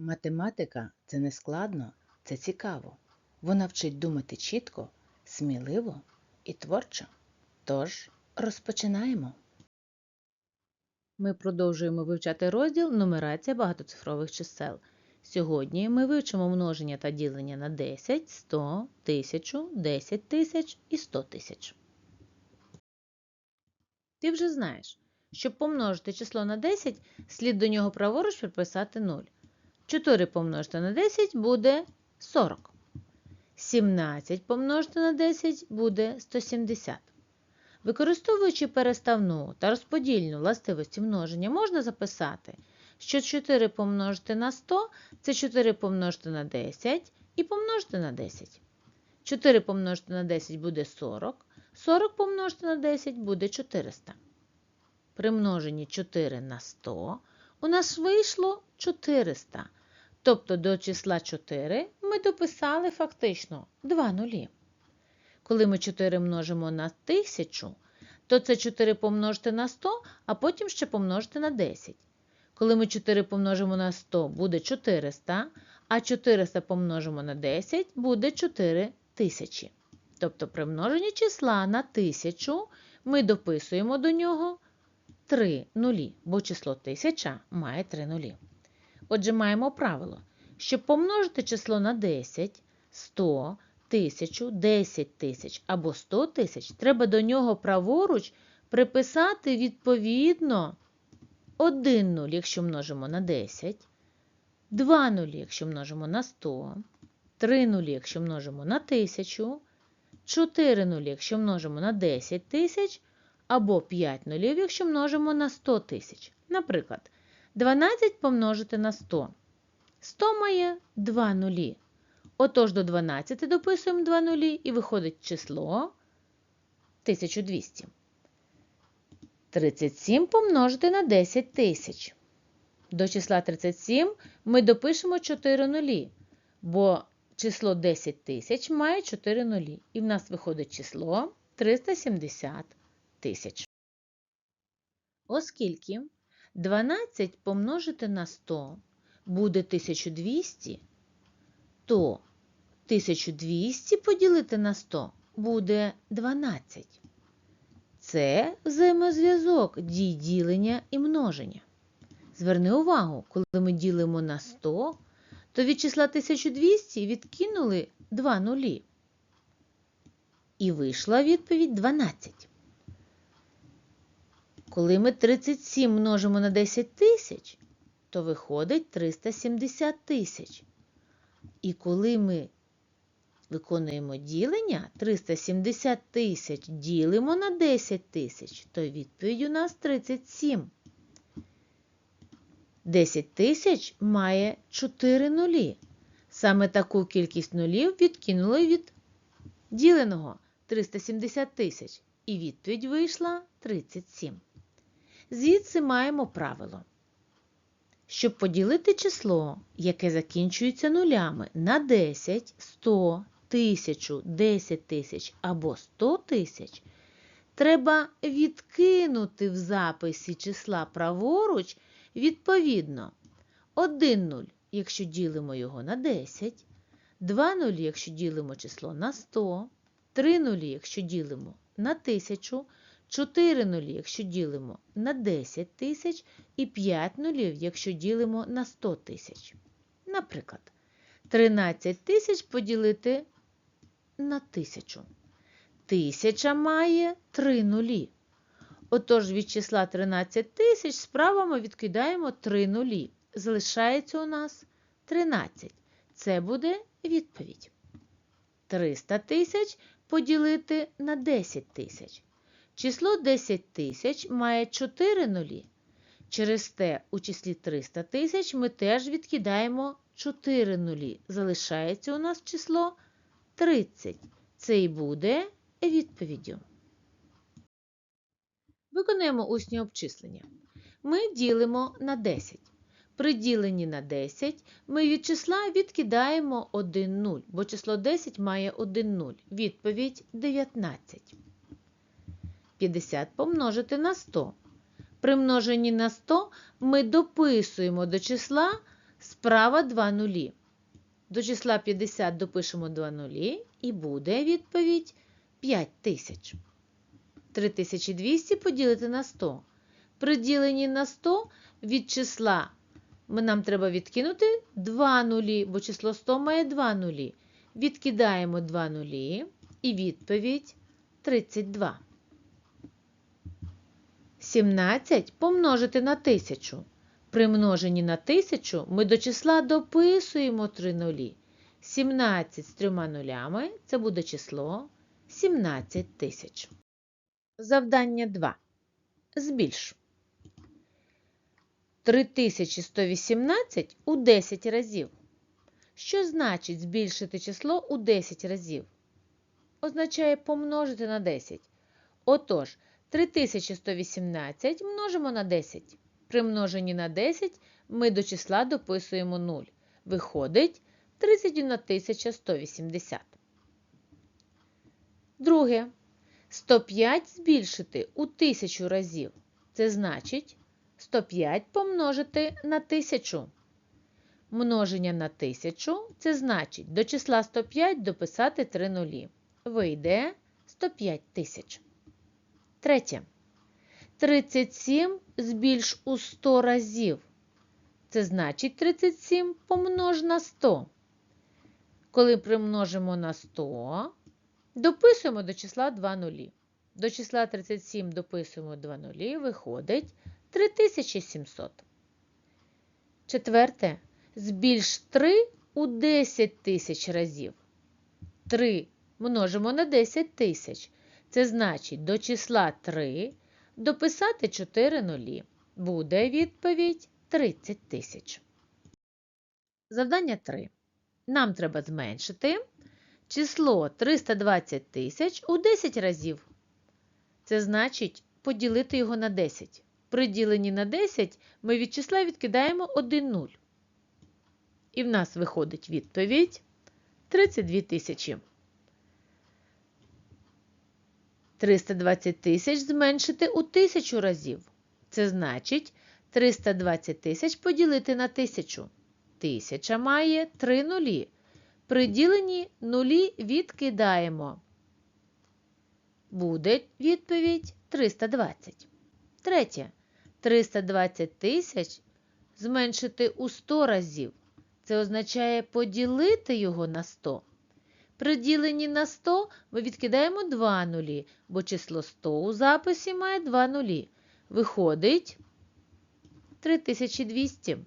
Математика це не складно, це цікаво. Вона вчить думати чітко, сміливо і творчо. Тож розпочинаємо. Ми продовжуємо вивчати розділ Нумерація багатоцифрових чисел. Сьогодні ми вивчимо множення та ділення на 10, 100, 1000, 10 тисяч і 100 тисяч. Ти вже знаєш, щоб помножити число на 10, слід до нього праворуч приписати 0. 4 помножити на 10 буде 40. 17 помножити на 10 буде 170. Використовуючи переставну та розподільну властивості множення, можна записати, що 4 помножити на 100 це 4 помножити на 10 і помножити на 10. 4 помножити на 10 буде 40, 40 помножити на 10 буде 400. При множенні 4 на 100 у нас вийшло 400. Тобто до числа 4 ми дописали фактично 2 нулі. Коли ми 4 множимо на 1000, то це 4 помножити на 100, а потім ще помножити на 10. Коли ми 4 помножимо на 100, буде 400, а 400 помножимо на 10, буде 4000. Тобто при множенні числа на 1000 ми дописуємо до нього 3 нулі, бо число 1000 має 3 нулі. Отже, маємо правило. Щоб помножити число на 10, 100, 1000, 10 тисяч або 100 тисяч, треба до нього праворуч приписати відповідно 1 нуль, якщо множимо на 10, 2 нулі, якщо множимо на 100, 3 нулі, якщо множимо на 1000, 4 нулі, якщо множимо на 10 тисяч, або 5 нулів, якщо множимо на 100 тисяч. Наприклад, 12 помножити на 100. 100 має 2 нулі. Отож до 12 дописуємо 2 нулі і виходить число 1200. 37 помножити на 10 тисяч. До числа 37 ми допишемо 4 нулі, бо число 10 тисяч має 4 нулі. І в нас виходить число 370 тисяч. Оскільки 12 помножити на 100 буде 1200, то 1200 поділити на 100 буде 12. Це взаємозв'язок дій ділення і множення. Зверни увагу, коли ми ділимо на 100, то від числа 1200 відкинули 2 нулі. І вийшла відповідь 12. Коли ми 37 множимо на 10 тисяч, то виходить 370 тисяч. І коли ми виконуємо ділення, 370 тисяч ділимо на 10 тисяч, то відповідь у нас 37. 10 тисяч має 4 нулі. Саме таку кількість нулів відкинули від діленого 370 тисяч. І відповідь вийшла 37. Звідси маємо правило. Щоб поділити число, яке закінчується нулями на 10, 100, 1000, 10 тисяч або 100 тисяч, треба відкинути в записі числа праворуч відповідно 1 нуль, якщо ділимо його на 10, 2 нулі, якщо ділимо число на 100, 3 нулі, якщо ділимо на 1000, 4 нулі, якщо ділимо на 10 тисяч, і 5 нулів, якщо ділимо на 100 тисяч. Наприклад, 13 тисяч поділити на 1000. Тисяча має 3 нулі. Отож, від числа 13 тисяч справа ми відкидаємо 3 нулі. Залишається у нас 13. Це буде відповідь. 300 тисяч поділити на 10 тисяч. Число 10 тисяч має 4 нулі. Через те у числі 300 тисяч ми теж відкидаємо 4 нулі. Залишається у нас число 30. Це і буде відповіддю. Виконуємо усні обчислення. Ми ділимо на 10. При діленні на 10 ми від числа відкидаємо 1 0, бо число 10 має 1 0. Відповідь 19. 50 помножити на 100. При множенні на 100 ми дописуємо до числа Справа 2 нулі. До числа 50 допишемо 2 нулі і буде відповідь 5000. 3200 поділити на 100. При діленні на 100 від числа нам треба відкинути 2 нулі, бо число 100 має 2 нулі. Відкидаємо 2 нулі і відповідь 32. 17 помножити на 1000. При множенні на 1000 ми до числа дописуємо 3 нулі. 17 з трьома нулями це буде число 17 тисяч. Завдання 2. Збільш. 3118 у 10 разів. Що значить збільшити число у 10 разів? Означає помножити на 10. Отож, 3118 множимо на 10. При множенні на 10 ми до числа дописуємо 0. Виходить 31180. Друге. 105 збільшити у 1000 разів. Це значить 105 помножити на 1000. Множення на 1000 – це значить до числа 105 дописати 3 нулі. Вийде 105 тисяч. Третє. 37 збільш у 100 разів. Це значить 37 помнож на 100. Коли примножимо на 100, дописуємо до числа 2 нулі. До числа 37 дописуємо 2 нулі, виходить 3700. Четверте. Збільш 3 у 10 тисяч разів. 3 множимо на 10 тисяч. Це значить до числа 3 дописати 4 нулі. Буде відповідь 30 тисяч. Завдання 3. Нам треба зменшити число 320 тисяч у 10 разів. Це значить поділити його на 10. При діленні на 10 ми від числа відкидаємо 1 нуль. І в нас виходить відповідь 32 тисячі. 320 тисяч зменшити у 1000 разів. Це значить 320 тисяч поділити на 1000. Тисяча має 3 нулі. При діленні нулі відкидаємо. Буде відповідь 320. Третє. 320 тисяч зменшити у 100 разів. Це означає поділити його на 100. При діленні на 100 ми відкидаємо 2 нулі, бо число 100 у записі має 2 нулі. Виходить 3200.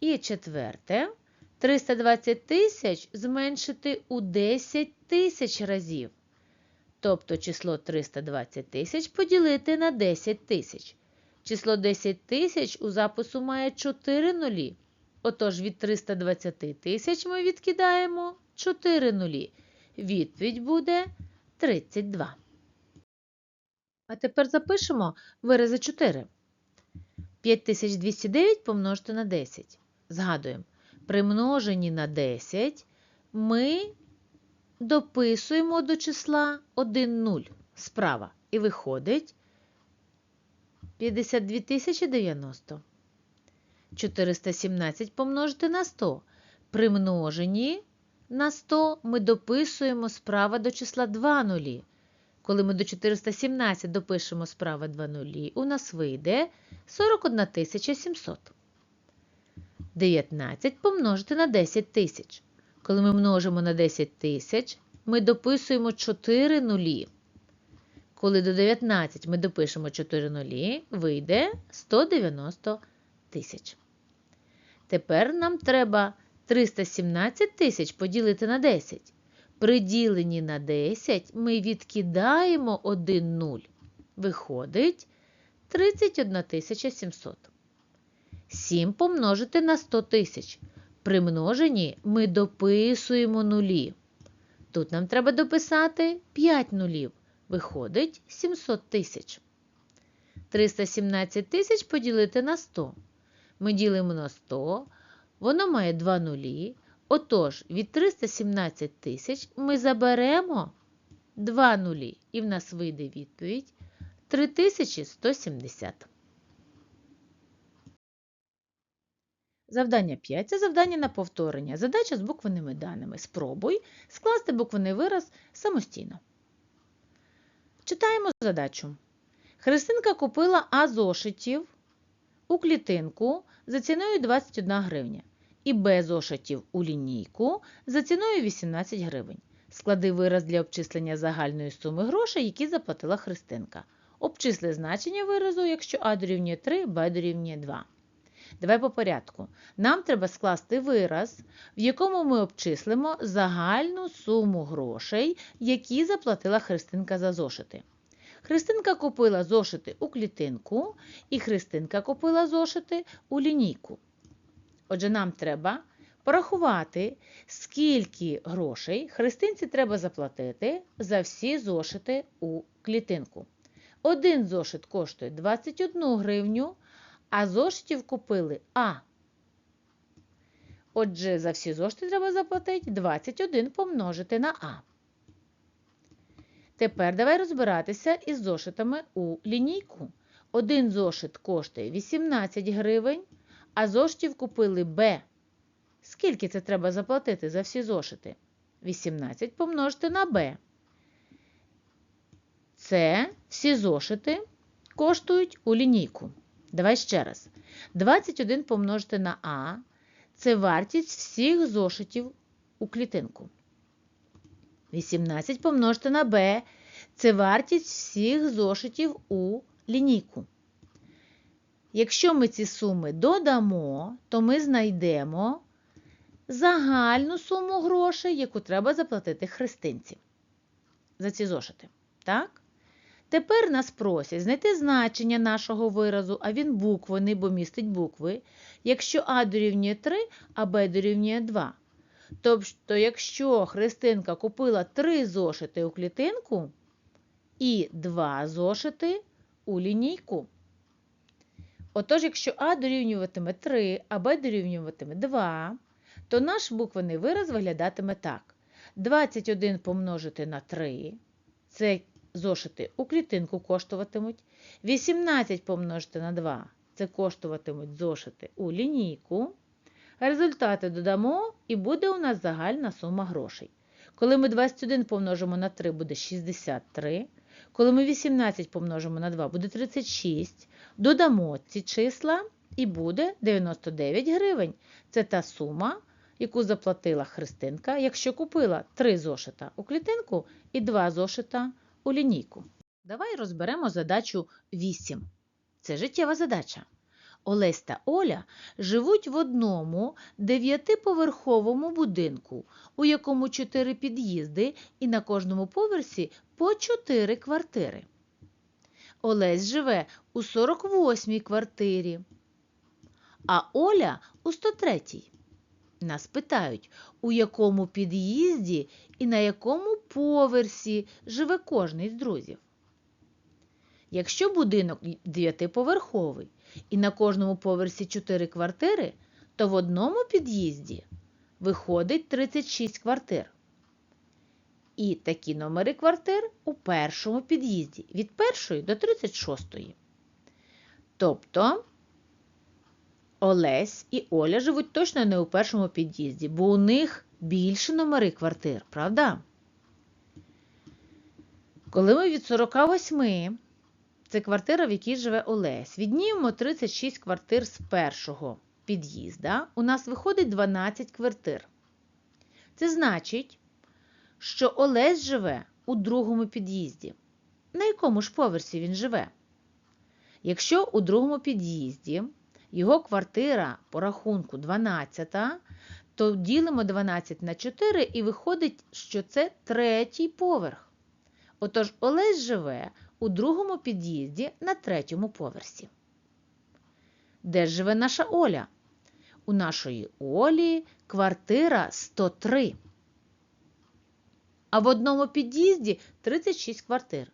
І четверте. 320 тисяч зменшити у 10 тисяч разів. Тобто число 320 тисяч поділити на 10 тисяч. Число 10 тисяч у запису має 4 нулі. Отож від 320 тисяч ми відкидаємо 4 нулі. Відповідь буде 32. А тепер запишемо вирази 4. 5209 помножити на 10. Згадуємо, при множенні на 10 ми дописуємо до числа 1 0 справа. І виходить 52 090. 417 помножити на 100. При множенні на 100 ми дописуємо справа до числа 2 нулі. Коли ми до 417 допишемо справа 2 нулі, у нас вийде 41 700. 19 помножити на 10 тисяч. Коли ми множимо на 10 тисяч, ми дописуємо 4 нулі. Коли до 19 ми допишемо 4 нулі, вийде 190 тисяч. Тепер нам треба 317 тисяч поділити на 10. При діленні на 10 ми відкидаємо 1 нуль. Виходить 31 700. 7 помножити на 100 тисяч. При множенні ми дописуємо нулі. Тут нам треба дописати 5 нулів. Виходить 700 тисяч. 317 тисяч поділити на 100. Ми ділимо на 100. Воно має 2 нулі. Отож, від 317 тисяч ми заберемо 2 нулі. І в нас вийде відповідь 3170. Завдання 5 це завдання на повторення. Задача з буквеними даними. Спробуй скласти буквений вираз самостійно. Читаємо задачу. Христинка купила А зошитів у клітинку за ціною 21 гривня і Б зошитів у лінійку за ціною 18 гривень. Склади вираз для обчислення загальної суми грошей, які заплатила Христинка. Обчисли значення виразу, якщо А дорівнює 3, Б дорівнює 2. Давай по порядку. Нам треба скласти вираз, в якому ми обчислимо загальну суму грошей, які заплатила Христинка за зошити. Христинка купила зошити у клітинку, і Христинка купила зошити у лінійку. Отже, нам треба порахувати, скільки грошей Христинці треба заплатити за всі зошити у клітинку. Один зошит коштує 21 гривню, а зошитів купили А. Отже, за всі зошити треба заплатити 21 помножити на А. Тепер давай розбиратися із зошитами у лінійку. Один зошит коштує 18 гривень, а зошитів купили Б. Скільки це треба заплатити за всі зошити? 18 помножити на Б. Це всі зошити коштують у лінійку. Давай ще раз. 21 помножити на А це вартість всіх зошитів у клітинку. 18 помножити на Б це вартість всіх зошитів у лінійку. Якщо ми ці суми додамо, то ми знайдемо загальну суму грошей, яку треба заплатити христинці за ці зошити. Так? Тепер нас просять знайти значення нашого виразу, а він буквений, бо містить букви, якщо А дорівнює 3, а Б дорівнює 2. Тобто, якщо Христинка купила 3 зошити у клітинку і 2 зошити у лінійку. Отож, якщо А дорівнюватиме 3, а Б дорівнюватиме 2, то наш буквений вираз виглядатиме так. 21 помножити на 3 це зошити у клітинку коштуватимуть. 18 помножити на 2 це коштуватимуть зошити у лінійку. Результати додамо і буде у нас загальна сума грошей. Коли ми 21 помножимо на 3, буде 63. Коли ми 18 помножимо на 2, буде 36. Додамо ці числа і буде 99 гривень. Це та сума, яку заплатила Христинка, якщо купила 3 зошита у клітинку і 2 зошита у лінійку. Давай розберемо задачу 8. Це життєва задача. Олесь та Оля живуть в одному дев'ятиповерховому будинку, у якому чотири під'їзди і на кожному поверсі по чотири квартири. Олесь живе у 48-й квартирі, а Оля у 103-й. Нас питають, у якому під'їзді і на якому поверсі живе кожний з друзів. Якщо будинок дев'ятиповерховий і на кожному поверсі 4 квартири, то в одному під'їзді виходить 36 квартир. І такі номери квартир у першому під'їзді від 1 до 36. Тобто Олесь і Оля живуть точно не у першому під'їзді, бо у них більше номери квартир, правда? Коли ми від 48 це квартира, в якій живе Олесь. Віднімемо 36 квартир з першого під'їзда. У нас виходить 12 квартир. Це значить, що Олесь живе у другому під'їзді. На якому ж поверсі він живе? Якщо у другому під'їзді його квартира по рахунку 12, то ділимо 12 на 4 і виходить, що це третій поверх. Отож, Олесь живе у другому під'їзді на третьому поверсі. Де живе наша Оля? У нашої Олі квартира 103. А в одному під'їзді 36 квартир.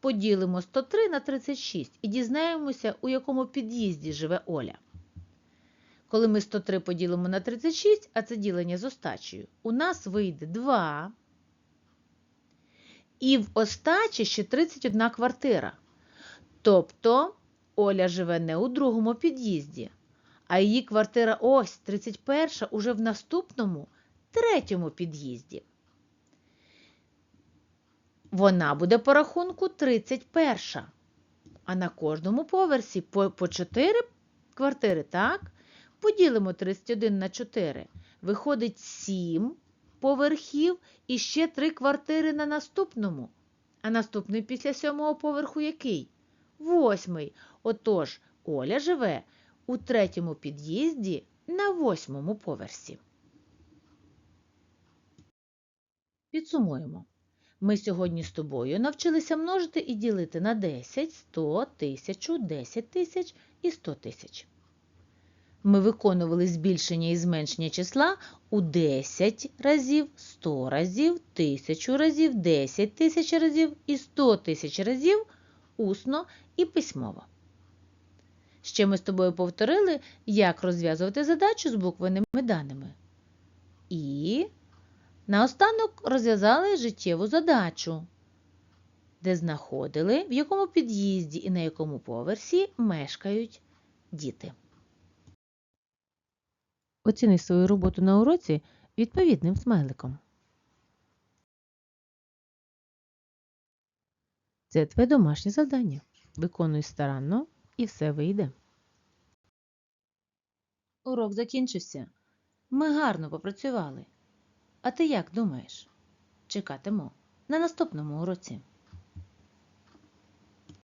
Поділимо 103 на 36 і дізнаємося, у якому під'їзді живе Оля. Коли ми 103 поділимо на 36, а це ділення з остачею, у нас вийде 2. І в остачі ще 31 квартира. Тобто Оля живе не у другому під'їзді, а її квартира ось 31 уже в наступному третьому під'їзді. Вона буде по рахунку 31. А на кожному поверсі по, по 4 квартири, так? Поділимо 31 на 4. Виходить 7 поверхів і ще 3 квартири на наступному. А наступний після сьомого поверху який? Восьмий. Отож, Оля живе у третьому під'їзді на восьмому поверсі. Підсумуємо. Ми сьогодні з тобою навчилися множити і ділити на 10, 100, 1000, 10 тисяч і 100 тисяч. Ми виконували збільшення і зменшення числа у 10 разів, 100 разів, 1000 разів, 10 тисяч разів і 100 тисяч разів усно і письмово. Ще ми з тобою повторили, як розв'язувати задачу з буквеними даними. І наостанок розв'язали життєву задачу, де знаходили, в якому під'їзді і на якому поверсі мешкають діти. Оціни свою роботу на уроці відповідним смайликом. Це твоє домашнє завдання. Виконуй старанно і все вийде. Урок закінчився. Ми гарно попрацювали. А ти як думаєш? Чекатиму на наступному уроці.